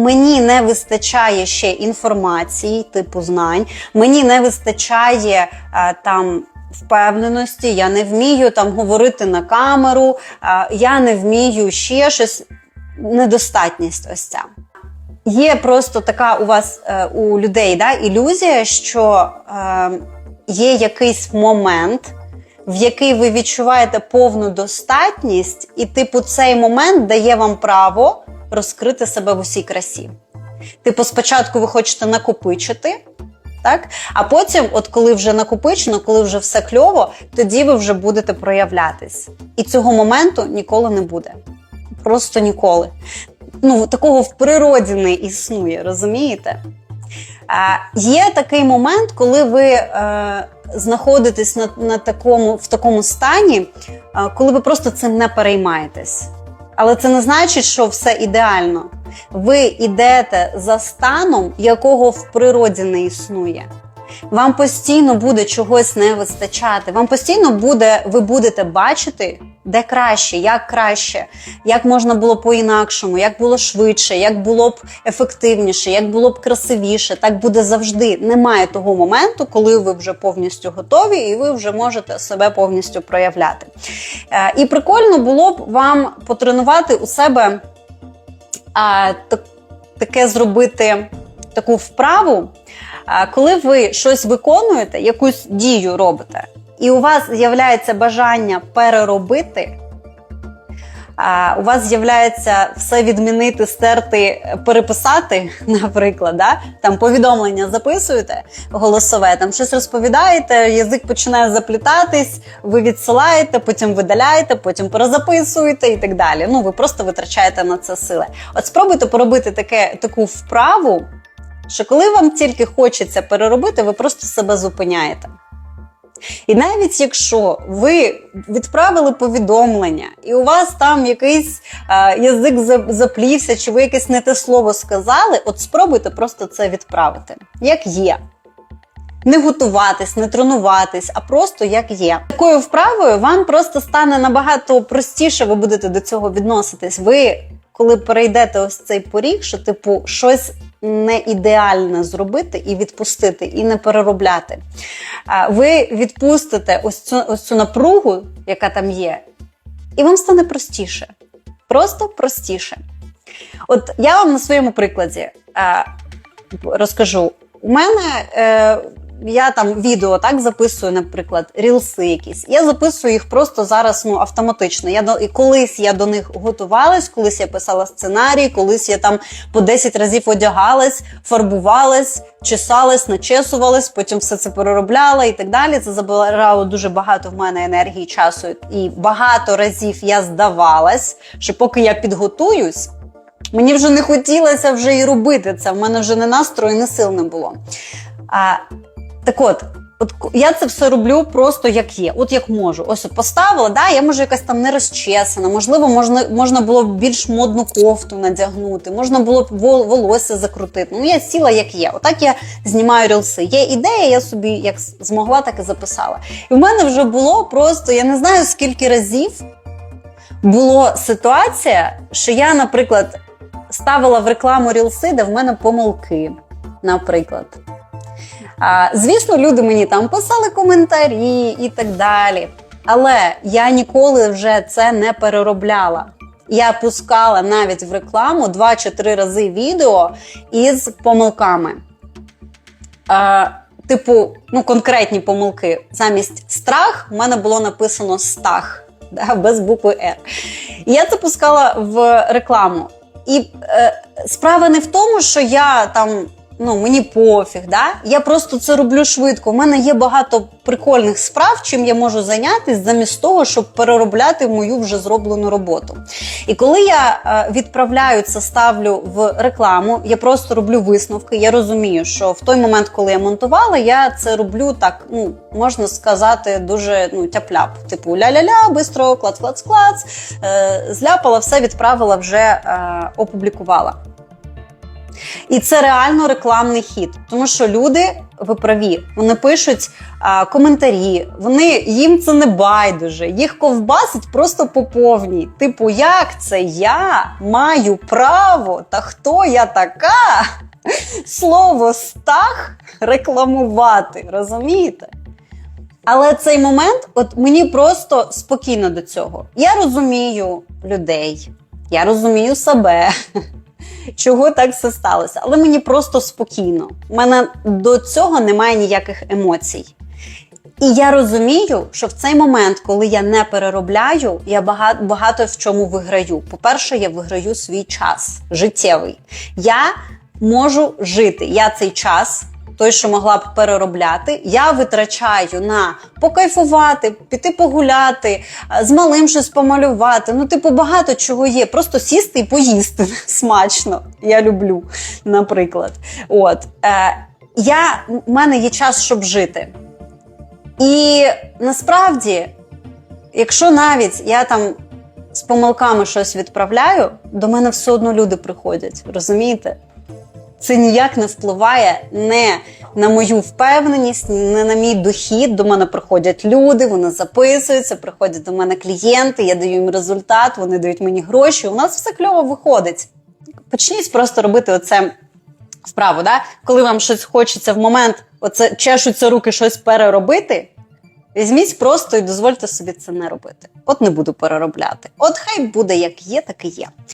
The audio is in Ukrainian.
Мені не вистачає ще інформації, типу знань, мені не вистачає е, там. Впевненості, я не вмію там говорити на камеру, е, я не вмію ще щось. Недостатність ось ця. Є просто така у вас е, у людей да, ілюзія, що е, є якийсь момент, в який ви відчуваєте повну достатність, і, типу, цей момент дає вам право розкрити себе в усій красі. Типу, спочатку ви хочете накопичити, так? а потім, от коли вже накопичено, коли вже все кльово, тоді ви вже будете проявлятись. І цього моменту ніколи не буде. Просто ніколи. Ну, такого в природі не існує, розумієте? А, є такий момент, коли ви е, знаходитесь на, на такому, в такому стані, е, коли ви просто цим не переймаєтесь. Але це не значить, що все ідеально. Ви йдете за станом, якого в природі не існує. Вам постійно буде чогось не вистачати. Вам постійно буде, ви будете бачити, де краще, як краще, як можна було по-інакшому, як було швидше, як було б ефективніше, як було б красивіше. Так буде завжди. Немає того моменту, коли ви вже повністю готові, і ви вже можете себе повністю проявляти. Е, І прикольно було б вам потренувати у себе таке зробити таку вправу, коли ви щось виконуєте, якусь дію робите, і у вас з'являється бажання переробити. У вас з'являється все відмінити, стерти, переписати, наприклад, да? там повідомлення записуєте голосове, там щось розповідаєте, язик починає заплітатись, ви відсилаєте, потім видаляєте, потім перезаписуєте і так далі. Ну, ви просто витрачаєте на це сили. От спробуйте поробити таке, таку вправу, що коли вам тільки хочеться переробити, ви просто себе зупиняєте. І навіть якщо ви відправили повідомлення, і у вас там якийсь е, язик за- заплівся, чи ви якесь не те слово сказали, от спробуйте просто це відправити, як є. Не готуватись, не тренуватись, а просто як є. Такою вправою вам просто стане набагато простіше, ви будете до цього відноситись. Ви, коли перейдете ось цей поріг, що типу щось не ідеальне зробити і відпустити, і не переробляти. Ви відпустите ось цю, ось цю напругу, яка там є, і вам стане простіше. Просто простіше. От я вам на своєму прикладі розкажу. У мене е, я там відео так записую, наприклад, рілси якісь. Я записую їх просто зараз ну, автоматично. Я до і колись я до них готувалась, колись я писала сценарій, колись я там по 10 разів одягалась, фарбувалась, чесалась, начесувалась, потім все це переробляла і так далі. Це забирало дуже багато в мене енергії, часу. І багато разів я здавалась, що поки я підготуюсь. Мені вже не хотілося вже і робити це. В мене вже не настрою, не сил не було. А, так от, от я це все роблю просто як є, от як можу. Ось поставила, да, я може якась там не розчесана, можливо, можна, можна було б більш модну кофту надягнути, можна було б волосся закрутити. Ну, я сіла як є. Отак я знімаю рілси. Є ідея, я собі як змогла, так і записала. І в мене вже було просто, я не знаю скільки разів була ситуація, що я, наприклад, ставила в рекламу рілси, де в мене помилки, наприклад. А, звісно, люди мені там писали коментарі і так далі. Але я ніколи вже це не переробляла. Я пускала навіть в рекламу 2 чи 3 рази відео із помилками. А, типу, ну, конкретні помилки. Замість страх в мене було написано стах да, без букви Р. Я це пускала в рекламу. І е, справа не в тому, що я там. Ну, мені пофіг, да? я просто це роблю швидко. У мене є багато прикольних справ, чим я можу зайнятися, замість того, щоб переробляти мою вже зроблену роботу. І коли я е, відправляю це, ставлю в рекламу, я просто роблю висновки. Я розумію, що в той момент, коли я монтувала, я це роблю так, ну можна сказати, дуже ну тяп-ляп. Типу ля-ля-ля, бистро, клац-клац-клац, е, зляпала, все відправила, вже е, опублікувала. І це реально рекламний хід, тому що люди ви праві. Вони пишуть а, коментарі, вони їм це не байдуже, їх ковбасить просто по повній. Типу, як це я маю право? Та хто я така? Слово стах рекламувати, розумієте? Але цей момент, от мені просто спокійно до цього. Я розумію людей, я розумію себе, чого так все сталося. Але мені просто спокійно. У мене до цього немає ніяких емоцій. І я розумію, що в цей момент, коли я не переробляю, я багато, багато в чому виграю. По-перше, я виграю свій час життєвий. Я можу жити. Я цей час, той, що могла б переробляти, я витрачаю на покайфувати, піти погуляти, з малим щось помалювати. Ну, типу, багато чого є. Просто сісти і поїсти смачно. Я люблю, наприклад. От е, я, в мене є час, щоб жити. І насправді, якщо навіть я там з помилками щось відправляю, до мене все одно люди приходять, розумієте? Це ніяк не впливає не на мою впевненість, не на мій дохід. До мене приходять люди, вони записуються, приходять до мене клієнти, я даю їм результат, вони дають мені гроші. У нас все кльово виходить. Почніть просто робити оце вправо, да? коли вам щось хочеться в момент, оце чешуться руки щось переробити. Візьміть просто і дозвольте собі це не робити. От не буду переробляти. От хай буде як є, так і є.